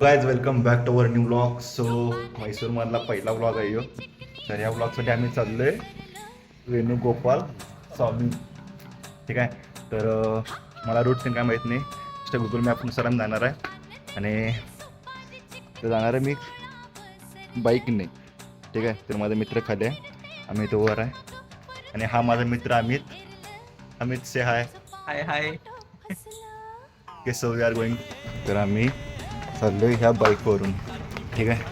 Guys welcome back to our new blog so म्हैसूरमधला पहिला blog आहे तर या ब्लॉगसाठी आम्ही चाललोय वेणुगोपाल स्वामी. ठीक आहे? तर मला रूट काय माहीत नाही. नुसतं गुगल मॅपनुसार आम्ही जाणार आहे. आणि तर जाणार आहे मी बाईकने. ठीक आहे? तर माझा मित्र खाली आहे. आम्ही तो वर आहे आणि हा माझा मित्र Amit. Amit say hi hi hi okay so we are going तर आम्ही चाललो ह्या बाईकवरून. ठीक आहे?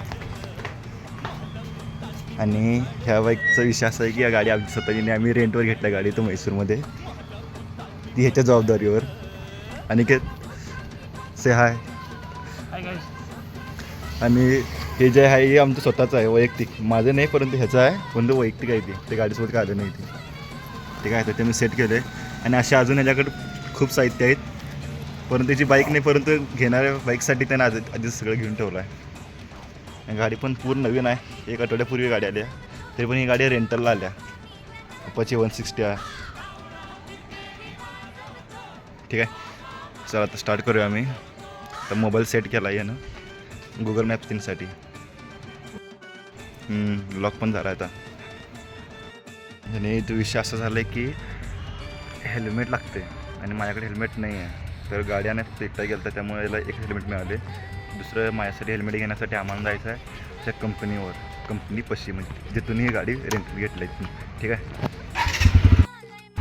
आणि ह्या बाईकचा विषय असा आहे की या गाडी आमची स्वतःची आम्ही रेंटवर घेतल्या गाडी तो म्हैसूरमध्ये. ती ह्याच्या जबाबदारीवर. आणि के से हाय आणि हे जे आहे हे आमचं स्वतःचं आहे वैयक्तिक. माझं नाही परंतु ह्याचं आहे. परंतु वैयक्तिक आहे ते? ते गाडीसोबत काय आलं नाही ते. ठीक आहे? तर ते मी सेट केलं आहे आणि असे अजून ह्याच्याकडे खूप साहित्य आहेत. परंतु त्याची बाईक नाही परंतु घेणाऱ्या बाईकसाठी त्यानं आज आधीच सगळं घेऊन ठेवलं आहे गाडी पण पूर्ण नवीन आहे. एक आठवड्यापूर्वी गाडी आली आहे. तरी पण ही गाडी रेंटलला आल्या अपाची वन सिक्स्टी आहे. ठीक आहे. चला आता स्टार्ट करूया आम्ही. तर मोबाईल सेट केला आहे ना गुगल मॅप तीनसाठी लॉक पण झाला आता. आणि तो विषय असा झाला आहे की हेल्मेट लागते आणि माझ्याकडे हेल्मेट नाही आहे तर गाड्याने फक्त एकटा गेलं तर त्यामुळे याला एक हेल्मेट मिळाले. दुसरं माझ्यासाठी हेल्मेट घेण्यासाठी आम्हाला जायचं आहे त्या कंपनीवर कंपनी पशी म्हणजे जिथून ही गाडी रेंट घेतली आहे. ठीक आहे?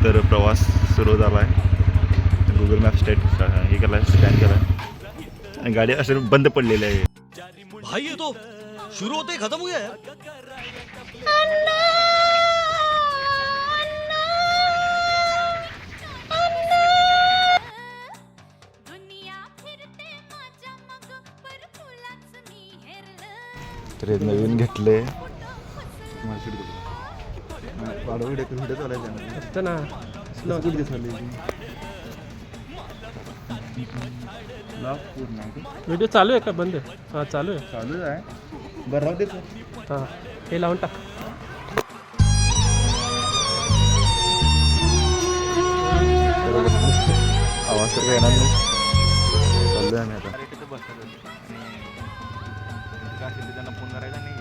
तर प्रवास सुरू झाला आहे. गुगल मॅप स्टेट हे केला आहे स्कॅन केला आहे आणि गाडी असे बंद पडलेली आहे. भाई ये तो शुरू होते ही खत्म हो तर हे नवीन घेतले. व्हिडिओ चालू आहे का? बंद आहे. हां चालू आहे. चालूच आहे. बरं राहू दे हां. हे लावून टाक. आवाज तर काही येणार नाही. चाललोय आम्ही आता. त्यांना फोन करायचा नाही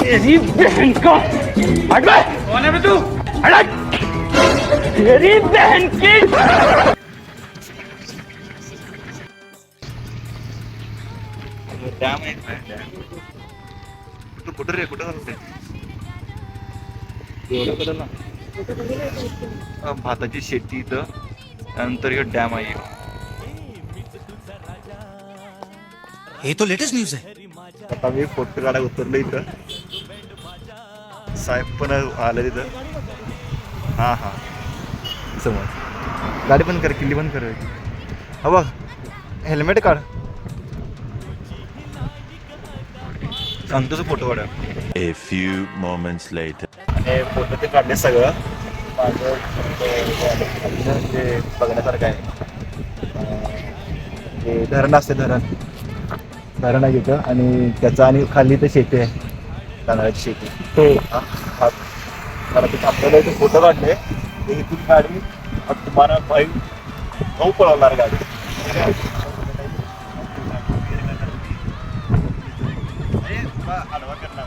तेरी बहन को हट बे कौन है तू? हट तेरी बहन की डॅम आहे कुठं कुठं रे? कुठं ना? भाताची शेती इथं. त्यानंतर हे डॅम आहे. ये तो लेटेस्ट न्यूज है आता मी फोटो काढा उतरलो इथं. साहेब पण आलं तिथं. हां हां. समज. गाडी बंद कर किल्ली बंद कर. हा बघ. हेल्मेट काढ. सांगतो फोटो काढा. A few moments later. आणि फोटो ते काढले सगळं. माझं ते बघण्यासारखं आहे. ते धरण असते धरण. धरण आहे तिथं आणि त्याचं आणि खाली ते शेती आहे. तांदळाची शेती. तो हा हा. मला ते थांबलेलं आहे ते फोटो काढले. ते इथून गाडी तुम्हाला बाईक भाऊ पळवणार गाडी आडवा करणार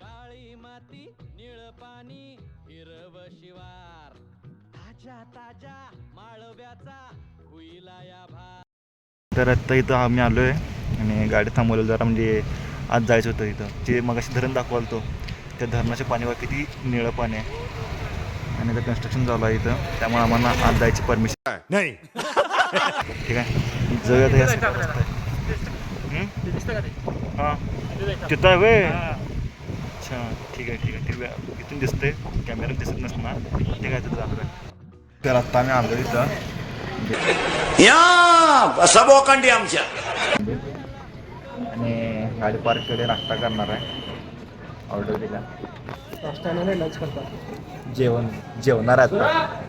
काळी माती निळ पाणी हिरव शिवार. ताज्या ताज्या माळव्याचा हुईला या भार. तर आत्ता इथं आम्ही आलो आहे आणि गाडी थांबवलं जरा म्हणजे आज जायचं होतं इथं. जे मग धरण दाखवाल तो त्या धरणाच्या पाणी बघा किती निळं पाणी आहे. आणि इथं कन्स्ट्रक्शन चालू आहे इथं. त्यामुळे आम्हाला आज जायची परमिशन नहीं. ठीक आहे. सगळ्या हं? हां तिथं आहे व्हय? अच्छा ठीक आहे ठीक आहे. ठीक आहे इथून दिसतंय. कॅमेऱ्यात दिसत नसणार. ठीक आहे तिथं जाणार तर आत्ता आम्ही आलो इथं. या! बसाबोकांडी आमच्या. आणि गाडी पार्क केली नाश्ता करणार आहे. ऑर्डर दिला. नाही लंच करतात. जेवण जेवणार आहे आता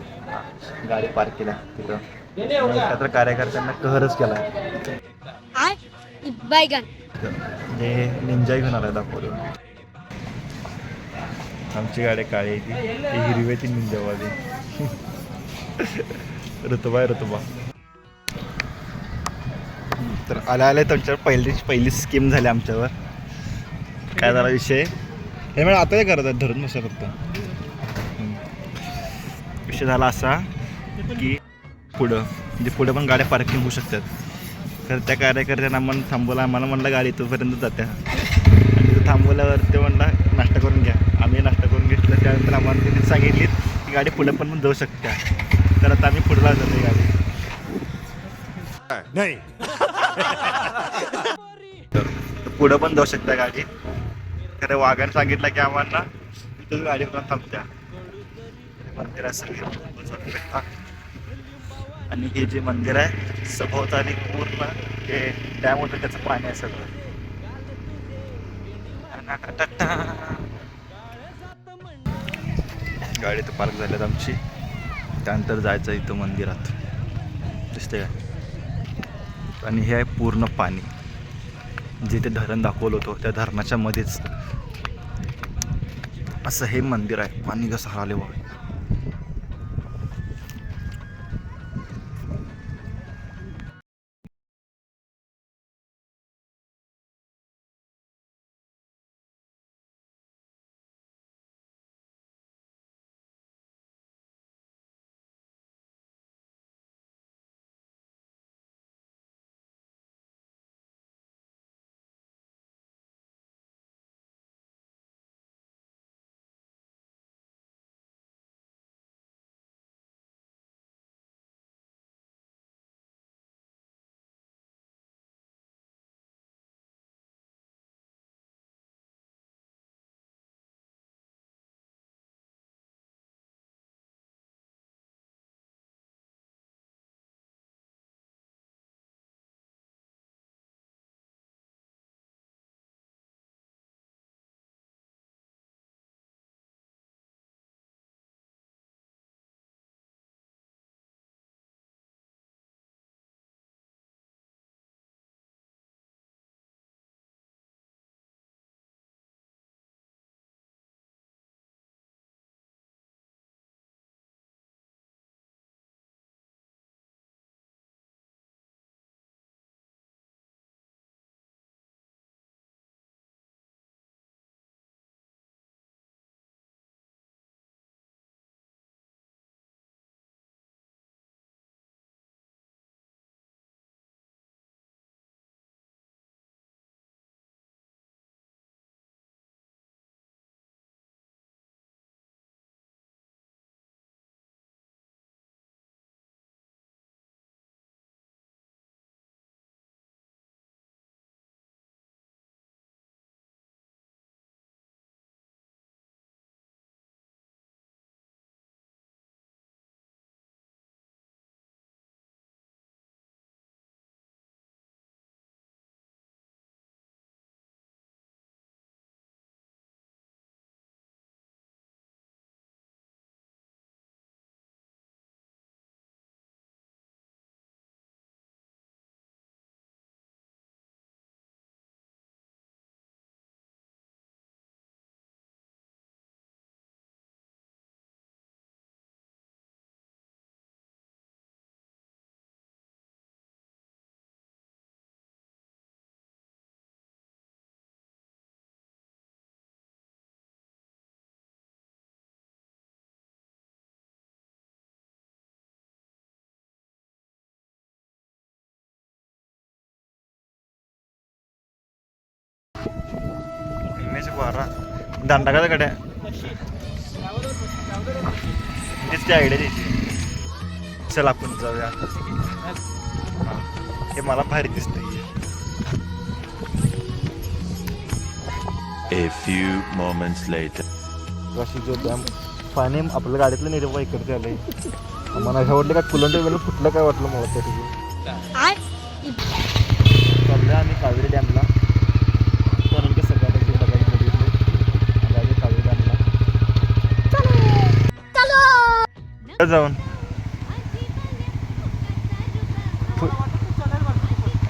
गाडी पार्क केल्या तिथं. एकत्र कार्यकर्त्यांना कहरच केला. बैगन म्हणजे निंजा घेऊन आला दाखवलं आमची गाडी काळी आहे ती. हिरवी आहे ती निंजावाली ऋतुबा आहे ऋतुबा. तर आल्या आल्या तुमच्यावर पहिली पहिली स्कीम झाली आमच्यावर. काय झाला विषय? हे मॅडम आता काय करत आहेत धरून बसा फक्त विषय झाला असा की पुढं म्हणजे पुढं पण गाड्या पार्किंग होऊ शकतात. तर त्या कार्यकर्त्यांना मन थांबवलं आम्हाला म्हणलं गाडी इथपर्यंत जात्या. आणि तिथं थांबवल्यावर ते म्हणला नाश्ता करून घ्या. आम्ही नाश्ता करून घेतलं त्यानंतर आम्हाला त्यांनी सांगितली की गाडी पुढे पण जाऊ शकत्या. तर आता आम्ही पुढला जातो गाडी. नहीं. तर पुढं पण जाऊ शकता गाडी. खरं वाघाने सांगितलं की आम्हाला इथंच गाडी पण थांबत्या. मंदिर सगळे आणि हे जे मंदिर आहे सभोवताली पूर्ण हे डॅम होतं त्याचं पाणी आहे सगळं. गाडी तर पार्क झाल्यात आमची. त्यानंतर जायचं इथं मंदिरात. दिसते काय आणि हे आहे पूर्ण पाणी. जिथे धरण दाखवलं होतं त्या धरणाच्या मध्येच असं हे मंदिर आहे. पाणी कसं आले बघा बारा दांडा का गड्या तीच आयडिया द्यायची चल आपण जाऊया हा. मला भारी दिसतंय A few moments later. Vashi जो डॅम पाणी आपल्या गाडीतलं नाही रे बा इकडचे आलंय मला हे वाटलं काय कुलंट वगैरे फुटलं काय वाटलं मला तरी चाललं आम्ही कावेरी डॅमला कारण की सगळ्यांना जे बघायला बघितले आम्ही कावेरी डॅमला कुठं जाऊन.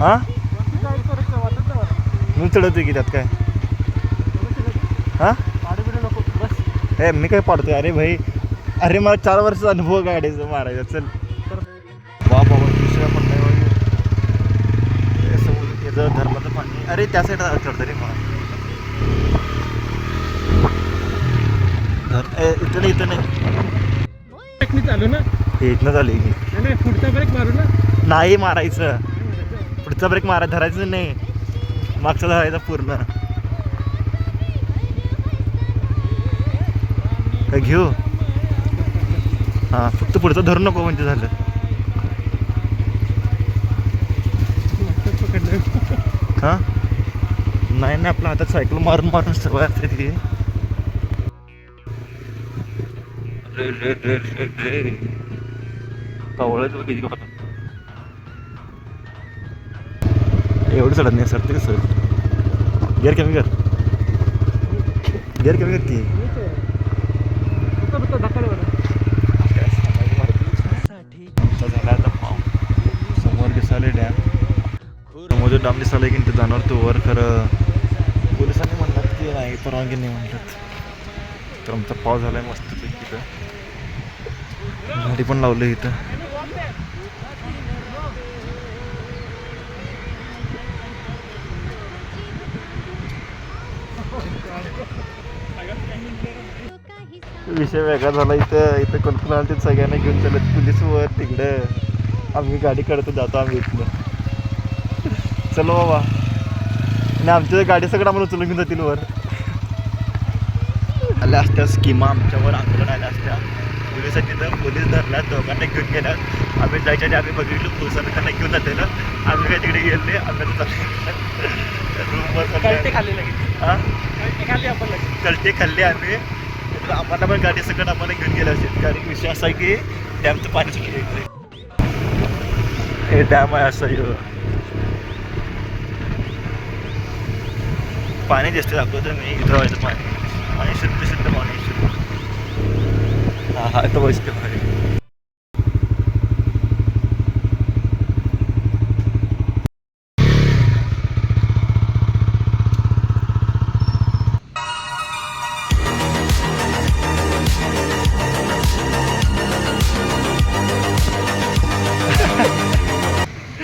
हा मी चढवतो की त्यात काय? हा ए मी काय पाडतोय? अरे भाई. अरे मला चार वर्षाचा अनुभव गाडीचा मारायचा चल. वा बाबा दुसऱ्या पडलाय नाही ह्यो. धर्माचं पाणी अरे त्या साईड चढतं रे मला धर ए इथं नाही इथं नाही. चालू ना? हे झाली की नाही, पुढचा ब्रेक मारू ना? नाही मारायचं. पुढचा ब्रेक मारा धरायचं नाही. मागचा धरायचा पूर्ण. काय घेऊ? हां फक्त पुढचं धरू नको म्हणजे झालं. मागचं पकडलं. हां? नाही नाही आपल्या हातात सायकल मारून मारून सवय असते ती कवळच किती एवढं चढत नाही सर. ते सर. गिअर कमी कर. गिअर कमी कर की. आमचा झाला आता पाव समोर दिसाले डॅम समोर डॅम दिसाले की ते जाणार तो वर खरं. पोलिसांनी म्हणतात की नाही परवानगी नाही म्हणतात. तर आमचा पाव झालाय मस्त. गाडी पण लावली इथं. विषय वेगळा झाला. इथं इथं कोण आलं ते सगळ्यांना घेऊन चालत. पोलीस वर तिकडं. आम्ही गाडी काढतो जातो आम्ही इथलं चलो बाबा. आणि आमच्या गाडी सगळं आम्हाला उचलून घेऊन जातील वर. आल्या असत्या स्कीमा आमच्यावर आंदोलन आल्या असत्या. पोलिसांनी तिथं पोलीस धरल्यात दोघांना घेऊन गेल्यात आम्ही जायच्या आधी आम्ही बघितलं पोलिसांना त्यांना घेऊन जाते ना. आम्ही काय तिकडे गेले आम्ही रूमवर कळते खाली लगेच. हां? कळते खाली आपण कलटे खाल्ले आम्ही. आम्हाला पण गाडी सकट आम्हाला घेऊन गेलं असेल. कारण विषय असा आहे की डॅमचं पाणी सुटले इकडे. हे डॅम आहे असं. पाणी जास्त दाखवतं मी. इथं व्हायचं पाणी. पाणी शुद्ध शुद्ध पाणी शुद्ध. हा हा इथं बसते पाणी